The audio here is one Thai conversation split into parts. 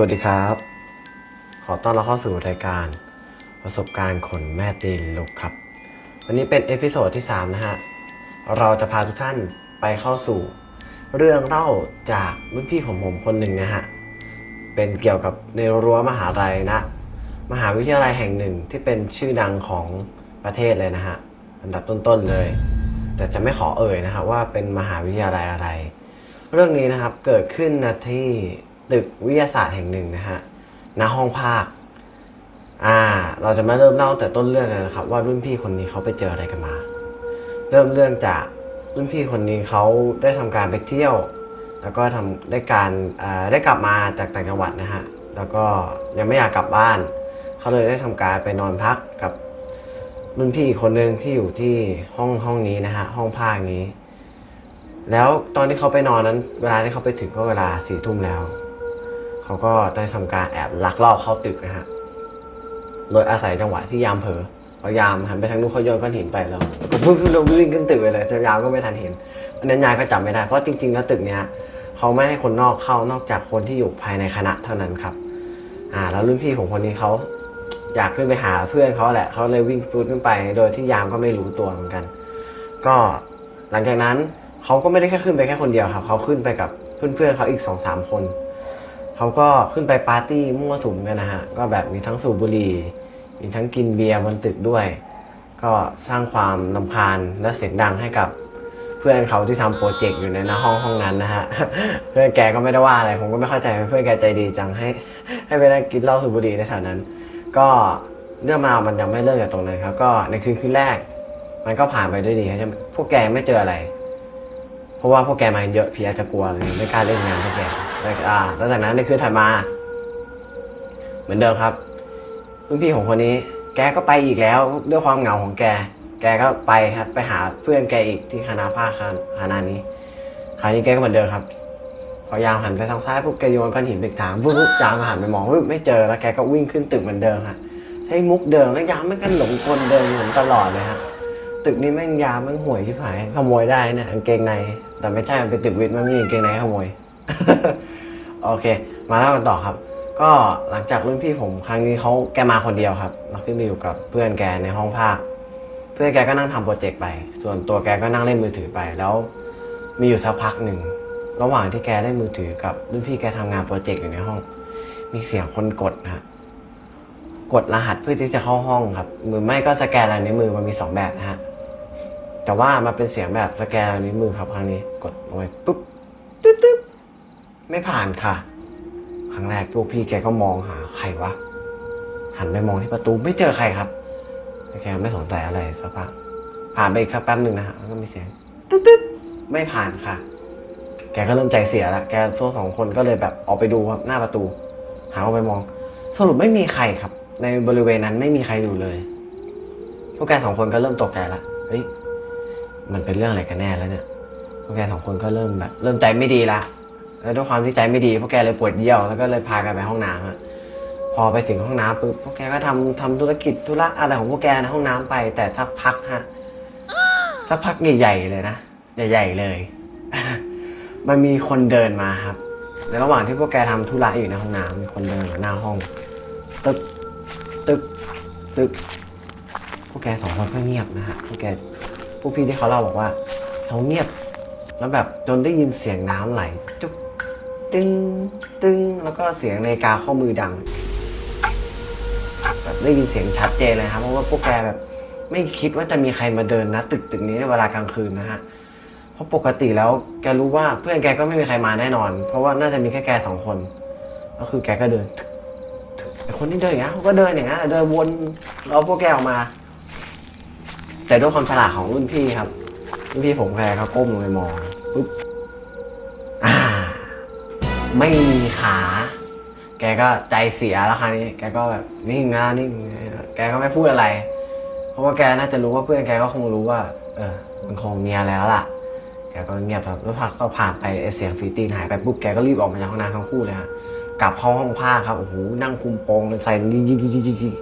วัสดีครับ ขอต้อนรับเข้าสู่รายการ ประสบการณ์คนแม่ตีนลุกครับ วันนี้เป็นเอพิโซดที่ 3 นะฮะ เราจะพาทุกท่านไปเข้าสู่ เรื่องเล่าจากรุ่นพี่ของผมคนหนึ่งนะฮะ เป็นเกี่ยวกับในรั้วมหาลัยนะ มหาวิทยาลัยแห่งหนึ่งที่เป็นชื่อดังของประเทศเลยนะฮะ อันดับต้นๆเลย แต่จะไม่ขอเอ่ยนะครับว่าเป็นมหาวิทยาลัยอะไร เรื่องนี้นะครับเกิดขึ้นนะที่ ตึกวิทยาศาสตร์แห่งหนึ่งนะฮะณห้องภาค อ่า เราจะมาเริ่มเล่าแต่ต้นเรื่องเลยนะครับ ว่ารุ่นพี่คนนี้เขาไปเจออะไรกันมา เริ่มเรื่องจากรุ่นพี่คนนี้เขาได้ทำการไปเที่ยว แล้วก็ทำได้การได้กลับมาจากต่างจังหวัดนะฮะ แล้วก็ยังไม่อยากกลับบ้าน เขาเลยได้ทำการไปนอนพักกับรุ่นพี่อีกคนหนึ่งที่อยู่ที่ห้องห้องนี้นะฮะ ห้องภาคนี้ แล้วตอนที่เขาไปนอนนั้น เวลาที่เขาไปถึงก็เวลาสี่ทุ่มแล้ว เขาก็ได้ทำการแอบลักลอบเข้าตึกนะฮะ โดยอาศัยจังหวะที่ยามเผลอพอยามหันไปทางนู้นเขาโยนก้อนหินไปแล้วก็พุ่งขึ้นวิ่งขึ้นตึกไปเลยแต่ยามก็ไม่ทันเห็นอันนั้นยายก็จำไม่ได้เพราะจริงๆแล้วตึกเนี้ยเขาไม่ให้คนนอกเข้านอกจากคนที่อยู่ภายในคณะเท่านั้นครับ อ่า แล้วรุ่นพี่ของคนนี้เขาอยากขึ้นไปหาเพื่อนเขาแหละเขาเลยวิ่งปูดขึ้นไป โดยที่ยามก็ไม่รู้ตัวเหมือนกัน ก็หลังจากนั้นเขาก็ไม่ได้แค่ขึ้นไปแค่คนเดียวครับเขาขึ้นไปกับเพื่อนๆเขาอีกสองสามคน เขาก็ขึ้นไปปาร์ตี้มั่วสุมกันนะฮะ ก็แบบมีทั้งสูบบุหรี่ มีทั้งกินเบียร์บนตึกด้วย ก็สร้างความนำคาญและเสียงดังให้กับเพื่อนเขาที่ทำโปรเจกต์อยู่ในหน้าห้องห้องนั้นนะฮะ เพื่อนแกก็ไม่ได้ว่าอะไร ผมก็ไม่เข้าใจเพื่อนแกใจดีจังให้ ให้ไปนั่งกินเหล้าสูบบุหรี่ในแถวนั้น ก็เรื่องราวมันยังไม่เลิกจากตรงนั้นครับ ก็ในคืนคืนแรก มันก็ผ่านไปด้วยดีครับพวกแกไม่เจออะไร เพราะว่าพวกแกมาเยอะพี่อาจจะกลัวเลยไม่กล้าเล่นงานพวกแก อ่าแล้วจากนั้นในคืนถัดมา เหมือนเดิมครับรุ่นพี่ของคนนี้ แกก็ไปอีกแล้วด้วยความเหงาของแก แกก็ไปครับ ไปหาเพื่อนแกอีกที่คณะภาคคณะนี้คราวนี้แกก็เหมือนเดิมครับ พอยามหันไปทางซ้ายปุ๊บแกโยนก้อนหินไปถามปุ๊บยามหันไปมองปุ๊บไม่เจอแล้วแกก็วิ่งขึ้นตึกเหมือนเดิมฮะใช้มุกเดิมแล้วยามไม่กันหลงกลเดิมเหมือนตลอดเลยฮะตึกนี้แม่งยามแม่งห่วยที่ผายขโมยได้นี่ยกางเกงใน แต่ไม่ใช่มันเป็นตึกวิทย์มันมีกางเกงในขโมย โอเค มาเล่ากันต่อครับ ก็หลังจากรุ่นพี่ผมครั้งนี้เขาแกมาคนเดียวครับมาขึ้นไปอยู่กับเพื่อนแกในห้องภาค เพื่อนแกก็นั่งทำโปรเจกต์ไป ส่วนตัวแกก็นั่งเล่นมือถือไปแล้ว มีอยู่สักพักหนึ่งระหว่างที่แกเล่นมือถือกับรุ่นพี่แกทำงานโปรเจกต์อยู่ในห้อง มีเสียงคนกดนะกดรหัสเพื่อที่จะเข้าห้องครับหรือไม่ก็สแกนลายนิ้วมือมันมีสองแบบนะฮะแต่ว่ามันเป็นเสียงแบบสแกนลายนิ้วมือครับครั้งนี้ กดลงไปปุ๊บตึ๊ดตึ๊ด ไม่ผ่านค่ะ ครั้งแรกพวกพี่แกก็มองหาใครวะ หันไปมองที่ประตูไม่เจอใครครับแกไม่สนใจอะไรสักพักผ่านไปอีกสักแป๊บหนึ่งนะฮะแล้วก็มีเสียงตึ๊ดตึ๊ดไม่ผ่านค่ะ แกก็เริ่มใจเสียล้วแกพวกสองคนก็เลยแบบออกไปดูครับหน้าประตู หาออกไปมอง สรุปไม่มีใครครับ ในบริเวณนั้นไม่มีใครอยู่เลย พวกแกสองคนก็เริ่มตกใจละเฮ้ยมันเป็นเรื่องอะไรกันแน่แล้วเนี่ยพวกแกสองคนก็เริ่มแบบ เริ่มใจไม่ดีละ แล้วด้วยความที่ใจไม่ดีพวกแกเลยปวดเยี่ยวแล้วก็เลยพากันไปห้องน้ำฮะพอไปถึงห้องน้ำปุ๊บพวกแกก็ทำทำธุรกิจธุระอะไรของพวกแกในห้องน้ำไป แต่สักพักฮะสักพักใหญ่ๆเลยนะใหญ่ๆเลย มันมีคนเดินมาครับ ในระหว่างที่พวกแกทำธุระอยู่ในห้องน้ำมีคนเดินมาหน้าห้องตึกตึกตึกพวกแกสองคนก็เงียบนะฮะพวกแกพวกพี่ที่เขาเล่าบอกว่าเขาเงียบแล้วแบบจนได้ยินเสียงน้ำไหลจุ๊บ ตึงตึงแล้วก็เสียงนาฬิกาข้อมือดังแบบได้ยินเสียงชัดเจนเลยครับเพราะว่าพวกแกแบบไม่คิดว่าจะมีใครมาเดินนะตึกตึกนี้ในเวลากลางคืนนะฮะเพราะปกติแล้วแกรู้ว่าเพื่อนแกก็ไม่มีใครมาแน่นอน เพราะว่าน่าจะมีแค่แกสองคน ก็คือแกก็เดินไอคนที่เดินอย่างเงี้ยเขาก็เดินอย่างเงี้ยเดินวนรอพวกแกออกมา แต่ด้วยความฉลาดของรุ่นพี่ครับรุ่นพี่ผมแกก็ก้มลงไปมองปุ๊บ ไม่มีขา แกก็ใจเสียแล้วคราวนี้ แกก็แบบนิ่งนะนิ่งแกก็ไม่พูดอะไร เพราะว่าแกน่าจะรู้ว่าเพื่อนแกก็คงรู้ว่า เออ มันคงมีอะไรแล้วล่ะ แกก็เงียบครับแล้วพักก็ผ่านไปเสียงฟีตีนหายไปปุ๊บแกก็รีบออกมาจากห้องน้ำทั้งคู่เลยฮะกลับเข้าห้องผ้าครับโอ้โหนั่งคุมโปงเลยใส่ยิงยิงยิงยิงยิง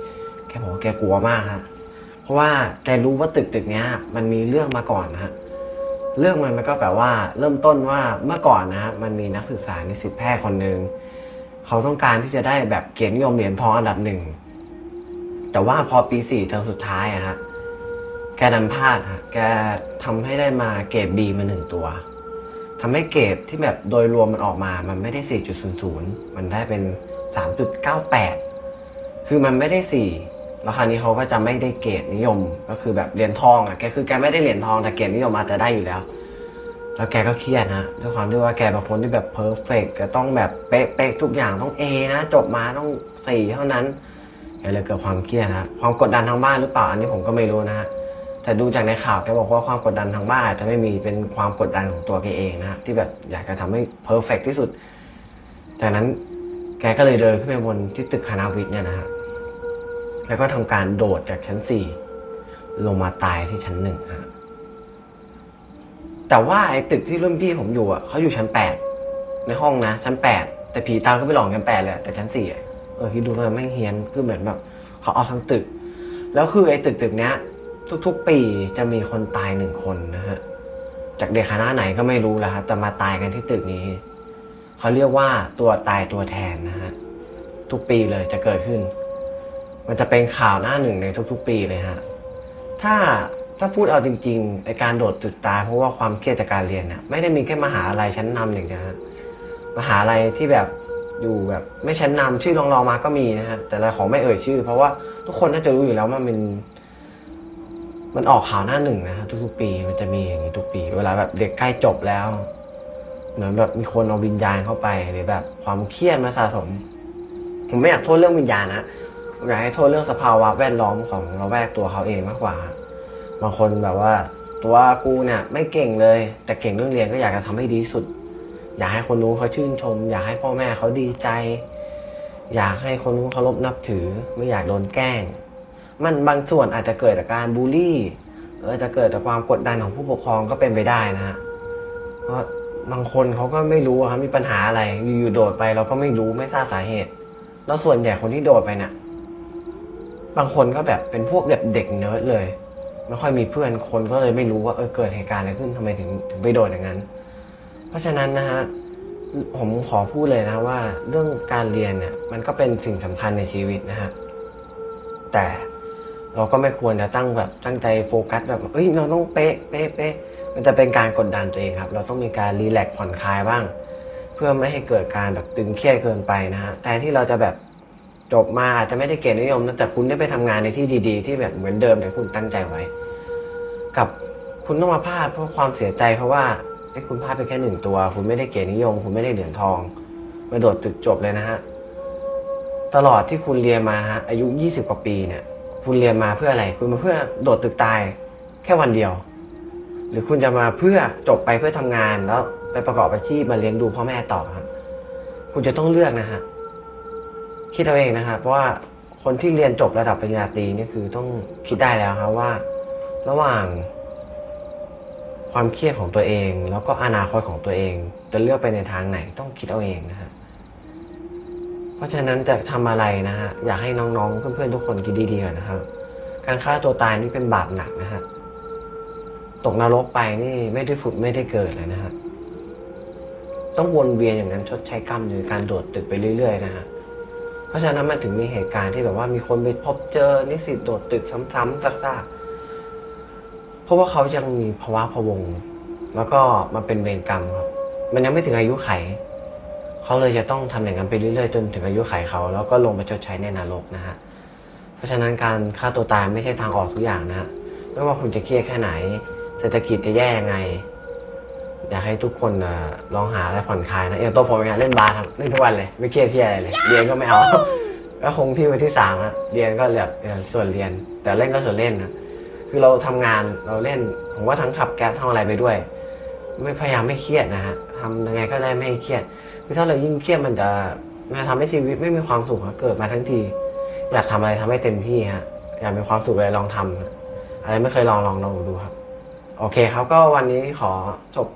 แกบอกว่าแกกลัวมากฮะเพราะว่าแกรู้ว่าตึกตึกเนี้ยมันมีเรื่องมาก่อนฮะ เรื่องมันมันก็แบบว่าเริ่มต้นว่าเมื่อก่อนนะฮะมันมีนักศึกษานิสิตแพทย์คนหนึ่งเขาต้องการที่จะได้แบบเกียรตินิยมเหรียญทองอันดับหนึ่งแต่ว่าพอปีสี่เทอมสุดท้ายอะฮะแกดันพลาดฮะแกทำให้ได้มาเกรดบีมาหนึ่งตัวทำให้เกรดที่แบบโดยรวมมันออกมา มันไม่ได้4.00มันได้เป็น3.98คือมันไม่ได้4 แล้วคราวนี้เขาก็จะไม่ได้เกรดนิยม ก็คือแบบเหรียญทองอะแกคือแกไม่ได้เหรียญทองแต่เกรดนิยมอาจจะได้อยู่แล้ว แล้วแกก็เครียดนะด้วยความที่ว่าแกเป็นคนที่แบบเพอร์เฟกต์แกต้องแบบเป๊ะๆทุกอย่างต้อง A นะจบมาต้อง4เท่านั้นแกเลยเกิดความเครียดนะความกดดันทางบ้านหรือเปล่าอันนี้ผมก็ไม่รู้นะฮะแต่ดูจากในข่าวแกบอกว่าความกดดันทางบ้านอาจจะไม่มีเป็นความกดดันของตัวแกเองนะที่แบบอยากจะทำให้เพอร์เฟกที่สุด จากนั้นแกก็เลยเดินขึ้นไปบนที่ตึกคณะวิทย์เนี่ยนะฮะ แล้วก็ทำการโดดจากชั้นสี่ลงมาตายที่ชั้นหนึ่งฮะแต่ว่าไอ้ตึกที่รุ่นพี่ผมอยู่อะเขาอยู่ชั้นแปดในห้องนะ ชั้นแปดแต่ผีตามก็ไปหลอกชั้นแปดเลยแต่ชั้นสี่อะเออคิดดูเลยแม่งเฮียนคือเหมือนแบบเขาเอาทั้งตึก แล้วคือไอ้ตึกตึกเนี้ย ทุกๆ ปีจะมีคนตายหนึ่งคนนะฮะจากเด็กคณะไหนก็ไม่รู้แล้วครับแต่มาตายกันที่ตึกนี้เขาเรียกว่าตัวตายตัวแทนนะฮะทุกปีเลยจะเกิดขึ้น มันจะเป็นข่าวหน้าหนึ่งในทุกๆ ปีเลยฮะ ถ้าถ้าพูดเอาจริงๆไอการโดดตึกตายเพราะว่าความเครียดจากการเรียนเนี่ยไม่ได้มีแค่มหาลัยชั้นนำอย่างเดียวฮะมหาลัยที่แบบอยู่แบบไม่ชั้นนำชื่อรองๆมาก็มีนะฮะแต่เราขอไม่เอ่ยชื่อ เพราะว่าทุกคนน่าจะรู้อยู่แล้วว่ามันเป็นมันออกข่าวหน้าหนึ่งนะฮะทุกๆ ปีมันจะมีอย่างนี้ทุกปี เวลาแบบเด็กใกล้จบแล้ว เหมือนแบบมีคนเอาวิญญาณเข้าไปหรือแบบความเครียดมาสะสม ผมไม่อยากโทษเรื่องวิญญาณนะ อยากให้โทษเรื่องสภาวะแวดล้อมของเราแวกตัวเขาเองมากกว่าบางคนแบบว่า ตัวกูเนี่ยไม่เก่งเลย แต่เก่งเรื่องเรียนก็อยากจะทำให้ดีสุด อยากให้คนรู้เขาชื่นชม อยากให้พ่อแม่เขาดีใจ อยากให้คนรู้เคารพนับถือ ไม่อยากโดนแกล้ง มันบางส่วนอาจจะเกิดจากการบูลลี่หรืออจะเกิดจากความกดดันของผู้ปกครองก็เป็นไปได้นะฮะเพราะบางคนเขาก็ไม่รู้ครับมีปัญหาอะไรอยู่ๆโดดไปเราก็ไม่รู้ไม่ทราบสาเหตุ แล้วส่วนใหญ่คนที่โดดไปเนี่ย บางคนก็แบบเป็นพวกแบบเด็กเนิร์ดเลย ไม่ค่อยมีเพื่อนคนก็เลยไม่รู้ว่าเออเกิดเหตุการณ์อะไรขึ้นทำไมถึงถึงไปโดดอย่างนั้น เพราะฉะนั้นนะฮะผมขอพูดเลยนะว่า เรื่องการเรียนเนี่ยมันก็เป็นสิ่งสำคัญในชีวิตนะฮะแต่เราก็ไม่ควรจะตั้งแบบตั้งใจโฟกัสแบบเอ้ยเราต้องเป๊ะเป๊ะเป๊ะมันจะเป็นการกดดันตัวเองครับ เราต้องมีการรีแลกซ์ผ่อนคลายบ้าง เพื่อไม่ให้เกิดการแบบตึงเครียดเกินไปนะฮะแต่ที่เราจะแบบ จบมาอาจจะไม่ได้เกียรตินิยมนะแต่คุณได้ไปทำงานในที่ดี ๆ ที่แบบเหมือนเดิมแต่คุณตั้งใจไว้ กับคุณต้องมาพลาดเพราะความเสียใจเพราะว่าไอ้คุณพลาดไปแค่หนึ่งตัว คุณไม่ได้เกียรตินิยม คุณไม่ได้เหรียญทองมาโดดตึกจบเลยนะฮะตลอดที่คุณเรียนมาฮะอายุ20กว่าปีเนี่ย คุณเรียนมาเพื่ออะไร คุณมาเพื่อโดดตึกตายแค่วันเดียว หรือคุณจะมาเพื่อจบไปเพื่อทำงานแล้วไปประกอบอาชีพมาเลี้ยงดูพ่อแม่ต่อครับคุณจะต้องเลือกนะฮะ คิดเอาเองนะครับเพราะว่าคนที่เรียนจบระดับปริญญาตรีนี่คือต้องคิดได้แล้วครับว่า ระหว่างความเครียดของตัวเอง แล้วก็อนาคตของตัวเอง จะเลือกไปในทางไหนต้องคิดเอาเองนะฮะเพราะฉะนั้นจะทำอะไรนะฮะอยากให้น้องๆ เพื่อนๆทุกคนคิดดีๆก่อนนะครับ การฆ่าตัวตายนี่เป็นบาปหนักนะฮะตกนรกไปนี่ไม่ได้ผุดไม่ได้เกิดเลยนะฮะต้องวนเวียนอย่างนั้นชดใช้กรรมโดยการโดดตึกไปเรื่อยๆนะฮะ ราะฉะนั้นมันถึงมีเหตุการณ์ที่แบบว่ามีคนไปพบเจอนิสิตโดดตึกซ้ำๆซากๆเพราะว่าเขายังมีภาวะพะวง แล้วก็มาเป็นเวรกรรมครับ มันยังไม่ถึงอายุไข เขาเลยจะต้องทำอย่างนั้นไปเรื่อยๆจนถึงอายุไขเขา แล้วก็ลงมาชดใช้ในนรกนะฮะ เพราะฉะนั้นการฆ่าตัวตายไม่ใช่ทางออกทุกอย่างนะฮะไม่ว่าคุณจะเครียดแค่ไหน เศรษฐกิจจะแย่ยังไง อยากให้ทุกคนเอ่อลองหาอะไรผ่อนคลายนะอย่างตัวผมเองอะเล่นบาสครับเล่นทุกวันเลย ไม่เครียดที่อะไรเลย เรียนก็ไม่เอา ก็คงที่ไว้ที่สามอะเรียนก็แบบเอ่อส่วนเรียน แต่เล่นก็ส่วนเล่นนะคือเราทำงานเราเล่น ผมว่าทั้งขับแก๊สทำอะไรไปด้วย ไม่พยายามไม่เครียดนะฮะทำยังไงก็ได้ไม่ให้เครียดคือถ้าเรายิ่งเครียดมันจะมันจะทำให้ชีวิตไม่มีความสุขครับเกิดมาทั้งที อยากทำอะไรทำให้เต็มที่ฮะอยากมีความสุขอะไรลองทำฮะอะไรไม่เคยลองลองลองดูครับ โอเคครับก็วันนี้ขอจบ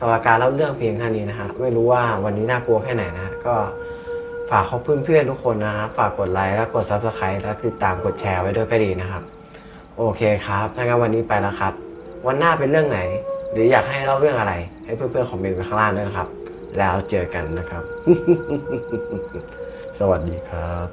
ตารการเล่าเรื่องเพียงแค่นี้นะฮะไม่รู้ว่าวันนี้น่ากลัวแค่ไหนนะฮะก็ฝากขอบเพื่อนๆทุกคนนะครับฝากกดไลค์และกดซับสไครต์และติดตามกดแชร์ไว้ด้วยก็ดีนะครับ โอเคครับถ้างั้นวันนี้ไปแล้วครับ วันหน้าเป็นเรื่องไหน หรืออยากให้เล่าเรื่องอะไร ให้เพื่อนๆคอมเมนต์ไว้ข้างล่างด้วยนะครับ แล้วเจอกันนะครับ สวัสดีครับ